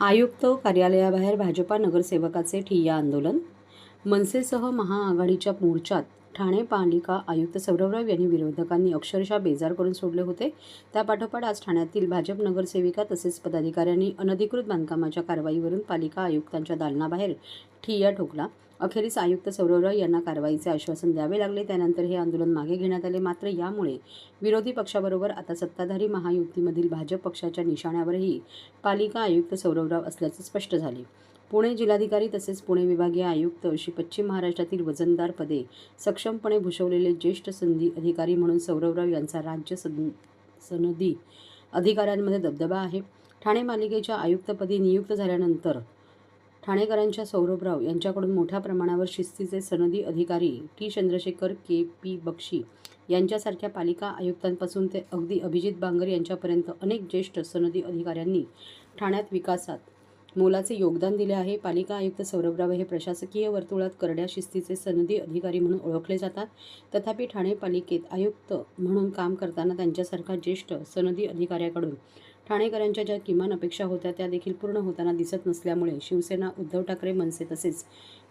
आयुक्त कार्यालयाबाहेर भाजपा नगरसेवकाचे ठिय्या आंदोलन मनसेसह महाआघाडीच्या मोर्चात ठाणे पालिका आयुक्त सौरवराव यांनी विरोधकांनी अक्षरशः बेजार करून सोडले होते. त्यापाठोपाठ आज ठाण्यातील भाजप नगरसेविका तसेच पदाधिकाऱ्यांनी अनधिकृत बांधकामाच्या कारवाईवरून पालिका आयुक्तांच्या दालनाबाहेर ठिय्या ठोकला. अखेरीस आयुक्त सौरवराव यांना कारवाईचे आश्वासन द्यावे लागले. त्यानंतर हे आंदोलन मागे घेण्यात आले. मात्र यामुळे विरोधी पक्षाबरोबर आता सत्ताधारी महायुतीमधील भाजप पक्षाच्या निशाण्यावरही पालिका आयुक्त सौरवराव असल्याचे स्पष्ट झाले. पुणे जिल्हाधिकारी तसेच पुणे विभागीय आयुक्त अशी पश्चिम महाराष्ट्रातील वजनदार पदे सक्षमपणे भूषवलेले ज्येष्ठ संधी अधिकारी म्हणून सौरवराव यांचा राज्य सन सनदी अधिकाऱ्यांमध्ये दबदबा आहे. ठाणे मालिकेच्या आयुक्तपदी नियुक्त झाल्यानंतर ठाणेकरांच्या सौरभराव यांच्याकडून मोठ्या प्रमाणावर शिस्तीचे सनदी अधिकारी T Chandrashekhar K P Bakshi यांच्यासारख्या पालिका आयुक्तांपासून ते अगदी अभिजित बांगर यांच्यापर्यंत अनेक ज्येष्ठ सनदी अधिकाऱ्यांनी ठाण्यात विकासात मोलाचे योगदान दिले आहे. पालिका आयुक्त सौरभराव हे प्रशासकीय वर्तुळात करड्या शिस्तीचे सनदी अधिकारी म्हणून ओळखले जातात. तथापि ठाणे पालिकेत आयुक्त म्हणून काम करताना त्यांच्यासारखा ज्येष्ठ सनदी अधिकाऱ्याकडून ठाणेकरांच्या ज्या किमान अपेक्षा होत्या त्या देखील पूर्ण होताना दिसत नसल्यामुळे शिवसेना उद्धव ठाकरे मनसे तसेच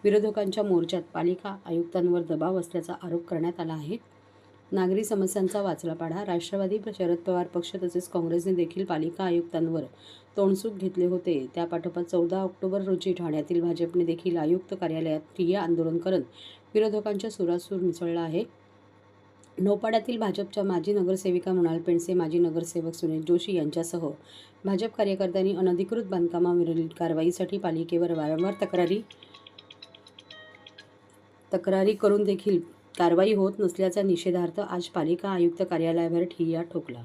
विरोधकांच्या मोर्चात पालिका आयुक्तांवर दबाव असल्याचा आरोप करण्यात आला आहे. नागरी समस्यांचा वाचला पाढा राष्ट्रवादी शरद पवार पक्ष तसेच काँग्रेसने देखील पालिका आयुक्तांवर तोंडसूक घेतले होते. त्यापाठोपाठ चौदा ऑक्टोबर रोजी ठाण्यातील भाजपने देखील आयुक्त कार्यालयात ठिय्या आंदोलन करत विरोधकांच्या सुरासूर मिसळला आहे. नौपाड्यातील भाजपच्या माजी नगरसेविका मृणाल पेंडसे माजी नगरसेवक सुनील जोशी यांच्यासह भाजप कार्यकर्त्यांनी अनधिकृत बांधकामावरील कारवाईसाठी पालिकेवर वारंवार तक्रारी तक्रारी करून देखील कारवाई होत नसल्याचा निषेधार्थ आज पालिका आयुक्त कार्यालयावर ठिय्या ठोकला.